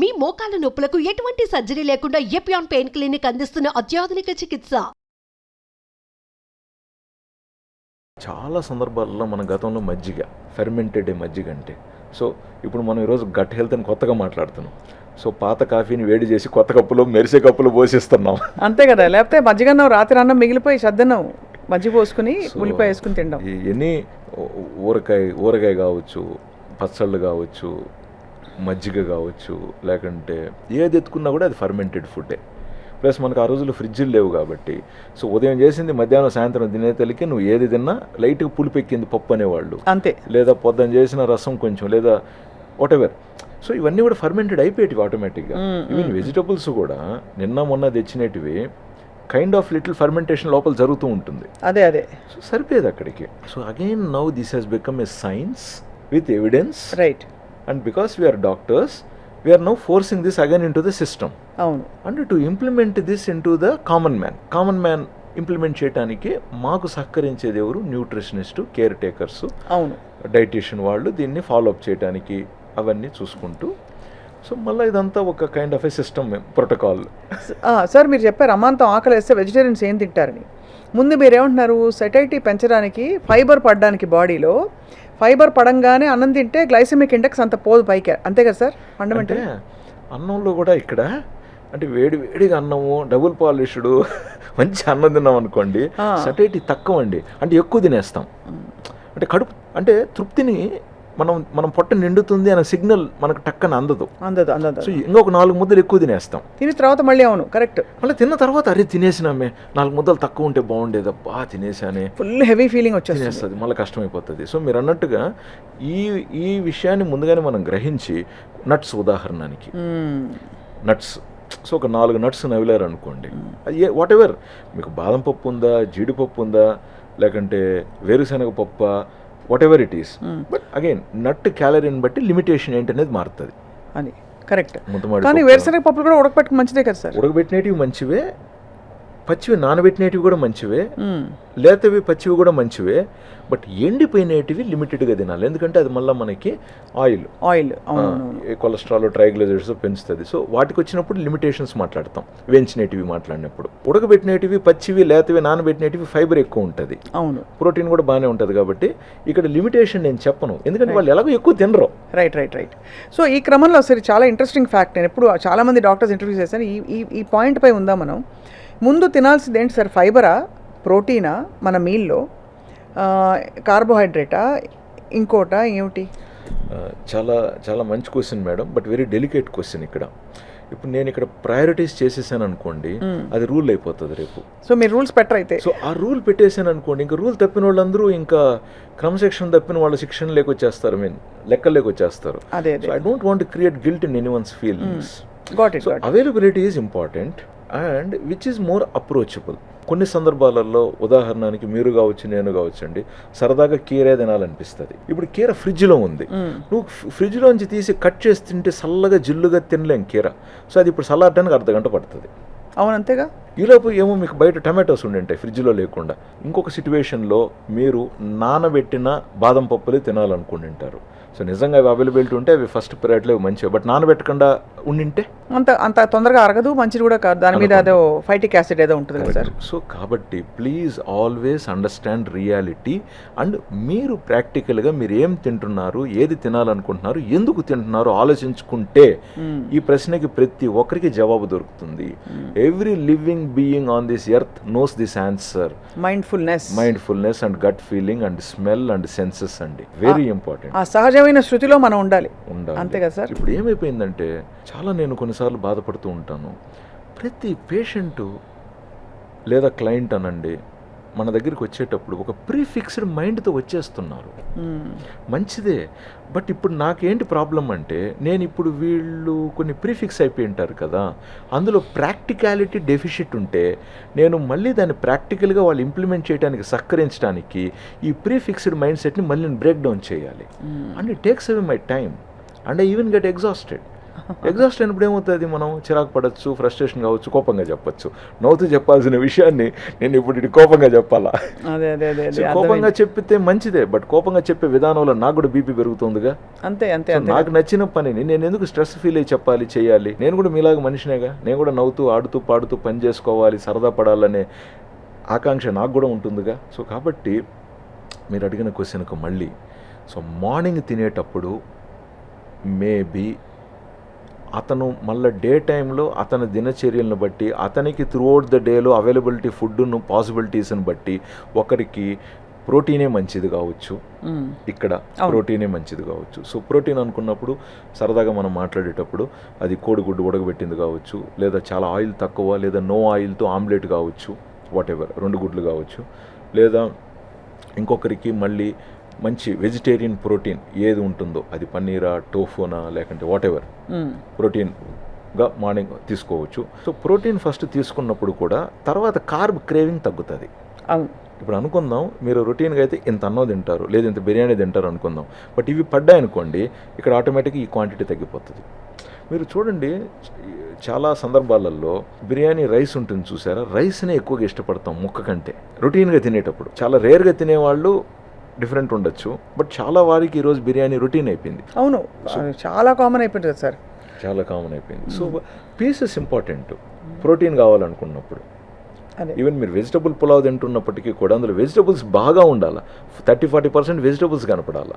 మీ మోకాల నొప్పులకు ఎటువంటి సర్జరీ లేకుండా ఎపియాన్ పెయిన్ క్లినిక్ అందిస్తున్న అత్యాధునిక చికిత్స? చాలా సందర్భాల్లో మన గతంలో మజ్జిగ ఫెర్మెంటెడ్ మజ్జిగ అంటే. సో ఇప్పుడు మనం ఈరోజు గట్ హెల్త్ అని కొత్తగా మాట్లాడుతున్నాం. సో పాత కాఫీని వేడి చేసి కొత్త కప్పులో మెరిసే కప్పులో పోసిస్తున్నాం. అంతే కదా లేకపోతే మజ్జిగన్నం రాత్రి అన్నం మిగిలిపోయి సద్దన్నం మజ్జిగ పోసుకుని ఉల్లిపాయ వేసుకుని తినడం ఈ ఎన్ని ఊరకాయ ఊరగాయ కావచ్చు పచ్చళ్ళు కావచ్చు మజ్జిగ కావచ్చు లేకంటే ఏది ఎత్తుకున్నా కూడా అది ఫర్మెంటెడ్ ఫుడ్డే ప్లస్ మనకు ఆ రోజుల్లో ఫ్రిడ్జ్లు లేవు కాబట్టి. సో ఉదయం చేసింది మధ్యాహ్నం సాయంత్రం తినేతలకి నువ్వు ఏది తిన్నా లైట్గా పులిపెక్కింది పప్పు అనేవాళ్ళు. అంతే. లేదా పొద్దున చేసిన రసం కొంచెం లేదా వాటెవర్ సో ఇవన్నీ కూడా ఫర్మెంటెడ్ అయిపోయేటివి ఆటోమేటిక్గా ఈవెన్ వెజిటబుల్స్ కూడా నిన్న మొన్న తెచ్చినటివి కైండ్ ఆఫ్ లిటిల్ ఫర్మెంటేషన్ లోపల జరుగుతూ ఉంటుంది. అదే అదే. సో సరిపోయేది అక్కడికి. So again now this has become a science with evidence right and because we're doctors we're now forcing this again into the system అవును. And to implement this into the common man common man implement చేయడానికి మాకు సహకరించేది ఎవరు? Nutritionist caretakers అవును. Dietitian వాళ్ళు దీన్ని follow up చేయడానికి అవన్నీ చూసుకుంటూ. సో మళ్ళీ ఇదంతా ఒక kind of a system protocol sir మీరు చెప్పారు అమ్మాంతం ఆకలి వేస్తే వెజిటేరియన్స్ ఏం తింటారని. ముందు మీరు ఏమంటున్నారు సెటైటీ పెంచడానికి ఫైబర్ పడడానికి బాడీలో ఫైబర్ పడంగానే అన్నం తింటే గ్లైసెమిక్ ఇండెక్స్ అంత పోదు పైకి. అంతే కదా సార్? ఫండమెంటల్ అన్నంలో కూడా ఇక్కడ అంటే వేడి వేడిగా అన్నము డబుల్ పాలిష్డ్ మంచి అన్నం తిన్నాం అనుకోండి. సటైటీ తక్కువ అండి అంటే ఎక్కువ తినేస్తాం. అంటే కడుపు అంటే తృప్తిని మనం మనం పొట్ట నిండుతుంది అనే సిగ్నల్ మనకు టక్కన అందదు. అందదు అందదు సో ఇంకొక నాలుగు ముద్దలు ఎక్కువ తినేస్తాం. తిని తర్వాత మళ్ళీ అవును కరెక్ట్. మళ్ళీ తిన్న తర్వాత అరే తినేసినామే. నాలుగు ముద్దలు తక్కువ ఉంటే బాగుండేది. అబ్బా తినేసానే. ఫుల్ హెవీ ఫీలింగ్ వచ్చేస్తుంది. తినేస్తుంది మళ్ళీ కష్టమైపోతుంది. సో మీరు అన్నట్టుగా ఈ ఈ విషయాన్ని ముందుగానే మనం గ్రహించి నట్స్ ఉదాహరణకి. నట్స్ సో ఒక నాలుగు నట్స్ నవిలారు అనుకోండి ఏ వాట్ ఎవర్ మీకు బాదం పప్పు ఉందా జీడిపప్పు ఉందా లేకంటే వేరుశనగ పప్ప whatever it is. But again nut క్యాలరీని బట్టి లిమిటేషన్ ఏంటనేది మారుతుంది అని కరెక్ట్ కానీ. వేరుశనగ పప్పులు కూడా ఉడకపెట్టుకు మంచిదే కదా సార్ ఉడకబెట్టినటివి మంచివే పచ్చివి నానబెట్టినటివి కూడా మంచివే. లేతవి పచ్చివి కూడా మంచివే. బట్ ఎండిపోయినటివి లిమిటెడ్గా తినాలి. ఎందుకంటే అది మళ్ళీ మనకి ఆయిల్. ఆయిల్. కొలెస్ట్రాల్ ట్రైగ్లైజర్స్ పెంచుతుంది. సో వాటికి వచ్చినప్పుడు లిమిటేషన్స్ మాట్లాడతాం. వేయించినటివి మాట్లాడినప్పుడు. ఉడకబెట్టినటివి పచ్చివి లేతవి నానబెట్టినటివి ఫైబర్ ఎక్కువ ఉంటుంది. అవును. ప్రోటీన్ కూడా బాగానే ఉంటుంది కాబట్టి ఇక్కడ లిమిటేషన్ నేను చెప్పను. ఎందుకంటే వాళ్ళు ఎలాగో ఎక్కువ తినరు. రైట్ రైట్ రైట్ సో ఈ క్రమంలో సరే చాలా ఇంట్రెస్టింగ్ ఫ్యాక్ట్ నేను ఎప్పుడు చాలామంది డాక్టర్స్ ఇంటర్వ్యూ చేశాను ఈ ఈ పాయింట్ పై ఉందా మనం. ముందు తినాల్సింది ఏంటి సార్? ఫైబరా? ప్రోటీనా? మన మీల్లో? కార్బోహైడ్రేటా? ఇంకోటా? ఏమిటి? చాలా చాలా మంచి question madam but very delicate question ఇక్కడ. ఇప్పుడు నేను ఇక్కడ ప్రయారిటీస్ చేసేసాను అనుకోండి అది రూల్ అయిపోతుంది రేపు. సో మీరు రూల్స్ పెట్టరు అయితే. సో ఆ రూల్ పెట్టేసాను అనుకోండి ఇంకా రూల్ తప్పిన వాళ్ళందరూ ఇంకా క్రమశిక్షణ తప్పిన వాళ్ళ శిక్షణ లేకొచ్చేస్తారు మీన్ లెక్కలు వచ్చేస్తారు అదే సో అదే I don't want create guilt in anyone's feelings availability is important and which is more approachable కొన్ని సందర్భాలలో ఉదాహరణకి మీరు కావచ్చు నేను కావచ్చు అండి సరదాగా కీరే తినాలనిపిస్తుంది. ఇప్పుడు కీర ఫ్రిడ్జ్లో ఉంది. నువ్వు ఫ్రిడ్జ్లోంచి తీసి కట్ చేసి తింటే చల్లగా జిల్లుగా తినలేం కీర. సో అది ఇప్పుడు చల్లారడానికి అర్ధ గంట పడుతుంది. అవును అంతేగా? ఈలోపు ఏమో మీకు బయట టమాటోస్ ఉండింటాయి ఫ్రిడ్జ్లో లేకుండా. ఇంకొక సిచ్యువేషన్లో మీరు నానబెట్టిన బాదం పప్పులు తినాలనుకుంటుంటారు. సో నిజంగా అవి అవైలబిలిటీ ఉంటే అవి ఫస్ట్ పీరియడ్లో మంచివి. బట్ నానబెట్టకుండా ఉండింటే? అంత అంత తొందరగా అరగదు మంచిది కూడా కాదు. దాని మీద ఏదో ఫైటిక్ యాసిడ్ ఏదో ఉంటుంది కదా సార్. సో కాబట్టి please always understand reality and మీరు ప్రాక్టికల్గా మీరు ఏం తింటున్నారు ఏది తినాలనుకుంటున్నారు ఎందుకు తింటున్నారు ఆలోచించుకుంటే ఈ ప్రశ్నకి ప్రతి ఒక్కరికి జవాబు దొరుకుతుంది. Every living being on this earth knows this answer mindfulness mindfulness and gut feeling and smell and senses అండి వెరీ ఇంపార్టెంట్ ఆ సహజమైన శృతిలో మనం ఉండాలి. ఉండాలి. అంతే కదా సార్? ఇప్పుడు ఏమైపోయిందంటే చాలా నేను కొన్నిసార్లు బాధపడుతూ ఉంటాను. ప్రతి పేషెంటు లేదా క్లయింట్ అనండి మన దగ్గరికి వచ్చేటప్పుడు ఒక ప్రీఫిక్స్డ్ మైండ్తో వచ్చేస్తున్నారు. మంచిదే. బట్ ఇప్పుడు నాకేంటి ప్రాబ్లం అంటే నేను ఇప్పుడు వీళ్ళు కొన్ని ప్రీఫిక్స్ అయిపోయి ఉంటారు కదా అందులో ప్రాక్టికాలిటీ డెఫిషిట్ ఉంటే నేను మళ్ళీ దాన్ని ప్రాక్టికల్గా వాళ్ళు ఇంప్లిమెంట్ చేయడానికి సహకరించడానికి ఈ ప్రీఫిక్స్డ్ మైండ్ సెట్ని మళ్ళీ నేను బ్రేక్ డౌన్ చేయాలి. And it takes away my time. And I even get exhausted. Exhaust అయినప్పుడు ఏమవుతుంది మనం చిరాకు పడచ్చు ఫ్రస్ట్రేషన్ కావచ్చు కోపంగా చెప్పొచ్చు. నవ్వుతూ చెప్పాల్సిన విషయాన్ని నేను ఇప్పుడు ఇటు కోపంగా చెప్పాలా? అదే అదే అదే కోపంగా. చెప్పితే మంచిదే బట్ కోపంగా చెప్పే విధానంలో నాకు కూడా బీపీ పెరుగుతుందిగా. అంతే అంతే నాకు నచ్చిన పనిని నేను ఎందుకు స్ట్రెస్ ఫీల్ అయ్యి చెప్పాలి చేయాలి? నేను కూడా మీలాగా మనిషినేగా. నేను కూడా నవ్వుతూ ఆడుతూ పాడుతూ పని చేసుకోవాలి సరదా పడాలనే ఆకాంక్ష నాకు కూడా ఉంటుందిగా. సో కాబట్టి మీరు అడిగిన క్వశ్చన్కు మళ్ళీ సో మార్నింగ్ తినేటప్పుడు మేబీ అతను మళ్ళీ డే టైంలో అతని దినచర్యలను బట్టి అతనికి త్రూఅవుట్ ద డేలో అవైలబిలిటీ ఫుడ్ను పాసిబిలిటీస్ని బట్టి ఒకరికి ప్రోటీనే మంచిది కావచ్చు. ఇక్కడ. ప్రోటీనే మంచిది కావచ్చు సో ప్రోటీన్ అనుకున్నప్పుడు సరదాగా మనం మాట్లాడేటప్పుడు అది కోడిగుడ్డు ఉడకబెట్టింది కావచ్చు లేదా చాలా ఆయిల్ తక్కువ లేదా నో ఆయిల్తో ఆమ్లెట్ కావచ్చు వాట్ ఎవర్ రెండు గుడ్లు కావచ్చు లేదా ఇంకొకరికి మళ్ళీ మంచి వెజిటేరియన్ ప్రోటీన్ ఏది ఉంటుందో అది పన్నీరా టోఫోనా లేకుంటే వాట్ ఎవర్. ప్రోటీన్గా మార్నింగ్ తీసుకోవచ్చు. సో ప్రోటీన్ ఫస్ట్ తీసుకున్నప్పుడు కూడా తర్వాత కార్బ్ క్రేవింగ్ తగ్గుతుంది. అవును. ఇప్పుడు అనుకుందాం మీరు రొటీన్గా అయితే ఇంత అన్నం తింటారు లేదా ఇంత బిర్యానీ తింటారు అనుకుందాం బట్ ఇవి పడ్డాయనుకోండి ఇక్కడ ఆటోమేటిక్గా ఈ క్వాంటిటీ తగ్గిపోతుంది. మీరు చూడండి చాలా సందర్భాలలో బిర్యానీ రైస్ ఉంటుంది చూసారా? రైస్నే ఎక్కువగా ఇష్టపడతాం ముక్క కంటే. రొటీన్గా తినేటప్పుడు. చాలా రేర్గా తినేవాళ్ళు డిఫరెంట్ ఉండొచ్చు. బట్ చాలా వారికి ఈరోజు బిర్యానీ రొటీన్ అయిపోయింది. అవును. చాలా కామన్ అయిపోయింది సార్. చాలా కామన్ అయిపోయింది. So pieces important. ప్రోటీన్ కావాలనుకున్నప్పుడు. ఈవెన్ మీరు వెజిటబుల్ పులావ్ తింటున్నప్పటికీ కూడా అందులో వెజిటబుల్స్ బాగా ఉండాలి? థర్టీ ఫార్టీ పర్సెంట్ వెజిటబుల్స్ కనపడాలి.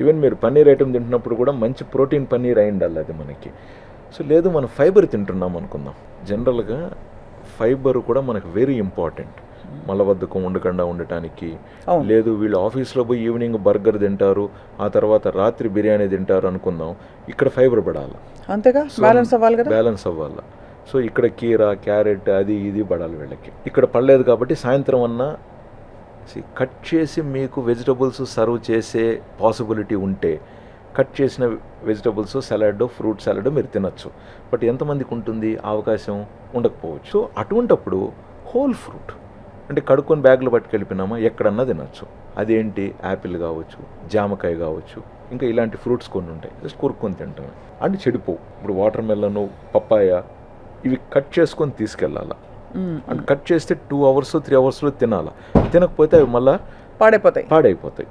ఈవెన్ మీరు పన్నీర్ ఐటమ్ తింటున్నప్పుడు కూడా మంచి ప్రోటీన్ పన్నీర్ అయి ఉండాలి అది మనకి. సో లేదు మనం ఫైబర్ తింటున్నాం అనుకుందాం. జనరల్గా ఫైబర్ కూడా మనకు వెరీ ఇంపార్టెంట్. మలబద్ధకం ఉండకుండా ఉండటానికి. లేదు వీళ్ళు ఆఫీస్లో పోయి ఈవినింగ్ బర్గర్ తింటారు ఆ తర్వాత రాత్రి బిర్యానీ తింటారు అనుకుందాం. ఇక్కడ ఫైబర్ పడాలి. అంతేగా? బ్యాలెన్స్ అవ్వాలి కదా? బ్యాలెన్స్ అవ్వాలి. సో ఇక్కడ కీర క్యారెట్ అది ఇది పడాలి వీళ్ళకి. ఇక్కడ పడలేదు కాబట్టి సాయంత్రం అన్నా కట్ చేసి మీకు వెజిటబుల్స్ సర్వ్ చేసే పాసిబిలిటీ ఉంటే కట్ చేసిన వెజిటబుల్స్ సలాడ్ ఫ్రూట్ సలాడ్ మీరు తినచ్చు. బట్ ఎంతమందికి ఉంటుంది? అవకాశం ఉండకపోవచ్చు. సో అటువంటప్పుడు హోల్ ఫ్రూట్ అంటే కడుక్కొని బ్యాగ్లో పట్టుకెళ్ళిపోయినామా? ఎక్కడన్నా తినచ్చు. అదేంటి? యాపిల్ కావచ్చు జామకాయ కావచ్చు ఇంకా ఇలాంటి ఫ్రూట్స్ కొన్ని ఉంటాయి. జస్ట్ కొరుక్కొని తింటాం అంటే చెడిపోవు. ఇప్పుడు వాటర్ మెలను పప్పాయ ఇవి కట్ చేసుకొని తీసుకెళ్ళాలా. అంటే కట్ చేస్తే టూ అవర్స్ త్రీ అవర్స్లో తినాలా? తినకపోతే అవి మళ్ళీ పాడైపోతాయి. పాడైపోతాయి.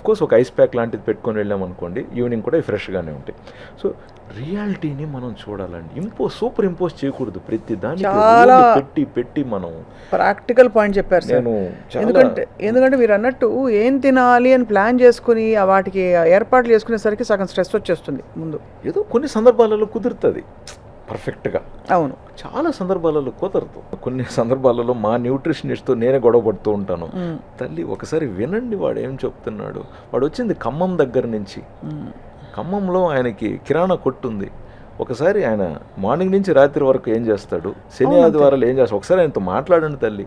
కోర్స్ ఒక ఐస్ ప్యాక్ లాంటిది పెట్టుకొని వెళ్ళాం అనుకోండి ఈవినింగ్ కూడా ఫ్రెష్గానే ఉంటాయి. సో రియాలిటీని మనం చూడాలండి. ఇంపో సూపర్ ఇంపోజ్ చేయకూడదు ప్రతి దానికి. చాలా- పెట్టి పెట్టి మనం. ప్రాక్టికల్ పాయింట్ చెప్పారు నేను ఎందుకంటే ఎందుకంటే మీరు అన్నట్టు ఏం తినాలి అని ప్లాన్ చేసుకుని వాటికి ఏర్పాట్లు చేసుకునేసరికి సగం స్ట్రెస్ వచ్చేస్తుంది ముందు. ఏదో కొన్ని సందర్భాలలో కుదురుతుంది. పర్ఫెక్ట్గా అవును. చాలా సందర్భాలలో కుదరదు. కొన్ని సందర్భాలలో మా న్యూట్రిషనిస్ట్తో నేనే గొడవ పడుతూ ఉంటాను. తల్లి ఒకసారి వినండి వాడు ఏం చెప్తున్నాడు. వాడు వచ్చింది ఖమ్మం దగ్గర నుంచి. మ్మ్. ఖమ్మంలో ఆయనకి కిరాణా కొట్టు ఉంది. ఒకసారి ఆయన మార్నింగ్ నుంచి రాత్రి వరకు ఏం చేస్తాడు? శని. ఆదివారాలు ఏం చేస్తాడు? ఒకసారి ఆయనతో మాట్లాడండి తల్లి.